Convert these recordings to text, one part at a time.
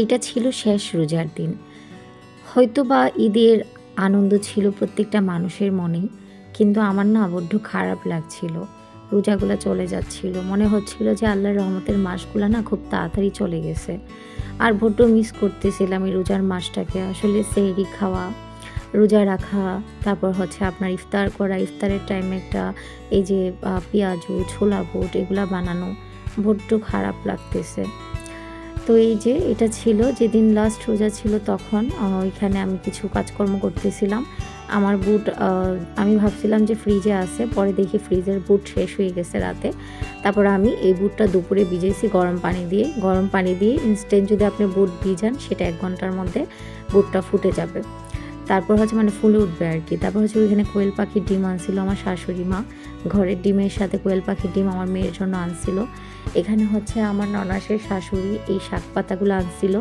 এইটা ছিল শেষ রোজার দিন। হয়তো বা ঈদের আনন্দ ছিল প্রত্যেকটা মানুষের মনেই, কিন্তু আমার না বড্ড খারাপ লাগছিল। রোজাগুলো চলে যাচ্ছিল। মনে হচ্ছিল যে আল্লাহর রহমতের মাসগুলো না খুব তাড়াতাড়ি চলে গেছে। আর বড্ড মিস করতেছিলাম এই রোজার মাসটাকে। আসলে সেহরি খাওয়া, রোজা রাখা, তারপর হচ্ছে আপনার ইফতার করা, ইফতারের টাইমে একটা এই যে পেঁয়াজু, ছোলা বুট, এগুলা বানানো বড্ড খারাপ লাগতেছে। তো এই যে এটা ছিল, যেদিন লাস্ট রোজা ছিল তখন ওইখানে আমি কিছু কাজকর্ম করতেছিলাম। আমার বুট আমি ভাবছিলাম যে ফ্রিজে আছে, পরে দেখি ফ্রিজের বুট শেষ হয়ে গেছে রাতে। তারপর আমি এই বুটটা দুপুরে ভিজেছি গরম পানি দিয়ে। গরম পানি দিয়ে ইনস্ট্যান্ট যদি আপনি বুট ভিজান, সেটা এক ঘণ্টার মধ্যে বুটটা ফুটে যাবে। তারপর হচ্ছে মানে ফুলে উঠবে আর কি। তারপর হচ্ছে ওইখানে কোয়েল পাখির ডিম আনছিল আমার শাশুড়ি মা। ঘরের ডিমের সাথে কোয়েল পাখির ডিম আমার মেয়ের জন্য আনছিল। এখানে হচ্ছে আমার ননাসের শাশুড়ি এই শাক পাতাগুলো আনছিল।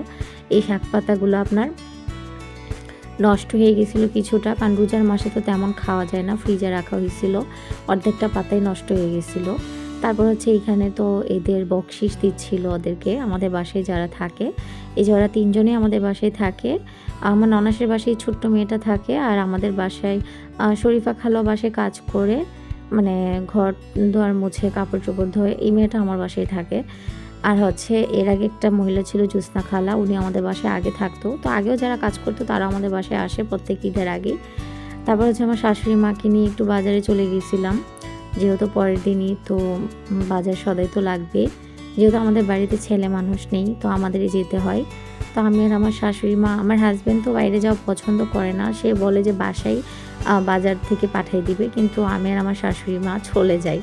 এই শাক পাতাগুলো আপনার নষ্ট হয়ে গেছিল কিছুটা। কারণ রোজার মাসে তো তেমন খাওয়া যায় না, ফ্রিজে রাখা হয়েছিল। অর্ধেকটা পাতাই নষ্ট হয়ে গেছিল। তারপর হচ্ছে এখানে তো এদের বকশিস দিচ্ছিল ওদেরকে, আমাদের বাসায় যারা থাকে। এই যে ওরা তিনজনেই আমাদের বাসায় থাকে। আমার ননাসের বাসায় ছোট্ট মেয়েটা থাকে আর আমাদের বাসায় শরীফা খালো বাসায় কাজ করে মানে ঘর ধোয়ার মুছে কাপড় চোপড় ধোয়, এই মেয়েটা আমার বাসায় থাকে। আর হচ্ছে এর আগে একটা মহিলা ছিল জোসনা খালা, উনি আমাদের বাসায় আগে থাকতো। তো আগেও যারা কাজ করতো তারা আমাদের বাসায় আসে প্রত্যেক ঈদের আগেই। তারপর হচ্ছে আমার শাশুড়ি মাকে নিয়ে একটু বাজারে চলে গিয়েছিলাম যেহেতু পরের দিনই তো বাজার সদাই তো লাগবে। যেহেতু আমাদের বাড়িতে ছেলে মানুষ নেই তো আমাদেরই যেতে হয়। তো আমি আর আমার শাশুড়ি মা আমার হাজব্যান্ড তো বাইরে যাওয়া পছন্দ করে না। সে বলে যে আহ, বাজার থেকে পাঠিয়ে দিবে কিন্তু আমি আর আমার শাশুড়ি মা চলে যাই।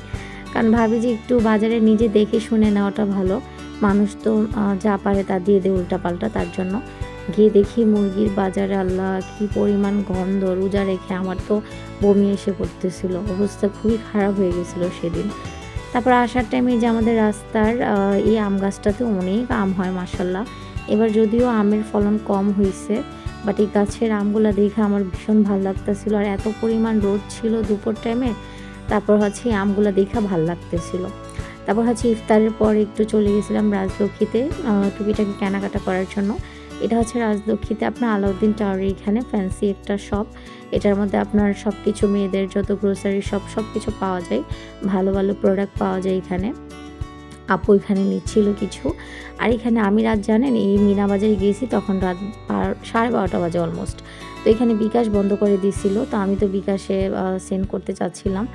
কারণ ভাবি যে একটু বাজারে নিজে দেখে শুনে নেওয়াটা ভালো। মানুষ তো যা পারে তা দিয়ে দেয় উল্টাপাল্টা তার জন্য। গিয়ে দেখি মুরগির বাজারে আল্লাহ কি পরিমাণ গন্ধ, রোজা রেখে আমার তো বমি এসে পড়তেছিল। অবস্থা খুবই খারাপ হয়ে গেছিল সেদিন। তারপর আসার টাইমে যে আমাদের রাস্তার এই আম গাছটাতে অনেক আম হয় মাসাল্লাহ এবার যদিও আমের ফলন কম হয়েছে বাট এই গাছের আমগুলো দেখে আমার ভীষণ ভালো লাগতেছিল। আর এত পরিমাণ রোদ ছিল দুপুর টাইমে তারপর হচ্ছে এই আমগুলো দেখে ভালো লাগতেছিল। তারপর হচ্ছে ইফতারের পর একটু চলে গেছিলাম রাজলক্ষ্মীতে টুকিটাকি কেনাকাটা করার জন্য। এটা হচ্ছে রাজদক্ষিতে আপনার আলাউদ্দিন টাওয়ারের এখানে ফ্যান্সি একটা শপ এটার মধ্যে আপনার সব কিছু মেয়েদের যত গ্রোসারি সব সব কিছু পাওয়া যায়। ভালো ভালো প্রোডাক্ট পাওয়া যায় এখানে। আপু এখানে নিচ্ছিল কিছু। আর এখানে আমি রাত জানেন, এই মিনাবাজারে গিয়েছি, তখন রাত সাড়ে বারোটা বাজে অলমোস্ট তো এখানে বিকাশ বন্ধ করে দিছিল, তো আমি তো বিকাশে সেন্ড করতে চাচ্ছিলাম।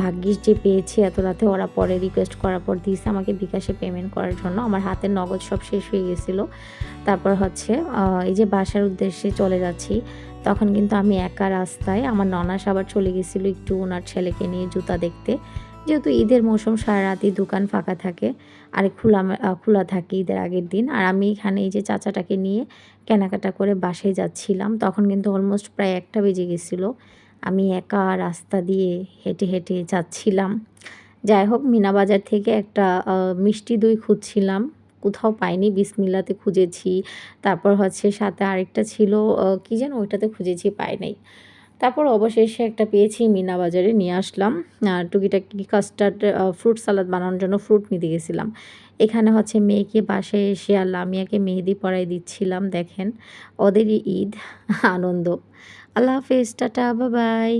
ভাগ্যিস যে পেয়েছি, এত রাতে ওরা পরে রিকোয়েস্ট করার পর দিয়েছে আমাকে বিকাশে পেমেন্ট করার জন্য। আমার হাতের নগদ সব শেষ হয়ে গেছিল। তারপর হচ্ছে এই যে বাসার উদ্দেশ্যে চলে যাচ্ছি, তখন কিন্তু আমি একা রাস্তায়, আমার ননাস আবার চলে গেছিল একটু ওনার ছেলেকে নিয়ে জুতা দেখতে। যেহেতু ঈদের মৌসুম সারা রাতই দোকান ফাঁকা থাকে, আর খোলা খোলা থাকে ঈদের আগের দিন। আর আমি এখানে এই যে চাচাটাকে নিয়ে কেনাকাটা করে বাসে যাচ্ছিলাম, তখন কিন্তু অলমোস্ট প্রায় একটা বেজে গেছিল। আমি একা রাস্তা দিয়ে হেঁটে হেঁটে যাচ্ছিলাম। যাই হোক মিনা বাজার থেকে একটা মিষ্টি দই খুঁজছিলাম। কোথাও পাইনি, বিসমিল্লাতে খুঁজেছি। তারপর হচ্ছে সাথে আরেকটা ছিল কি যেন ওইটাতে খুঁজেছি, পাই নাই। তারপর অবশেষে একটা পেয়েছি মিনা বাজারে নিয়ে আসলাম। আর টুকিটাকি কাস্টার্ড ফ্রুট সালাদ বানানোর জন্য ফ্রুট নিতে গেছিলাম। এখানে হচ্ছে মেয়েকে বাসায় এসে আর লামিয়াকে মেহেদি পরাই দিচ্ছিলাম, দেখেন। ওদেরই ঈদ, আনন্দ। আল্লাহ হাফেজ, টাটা, বাবাই।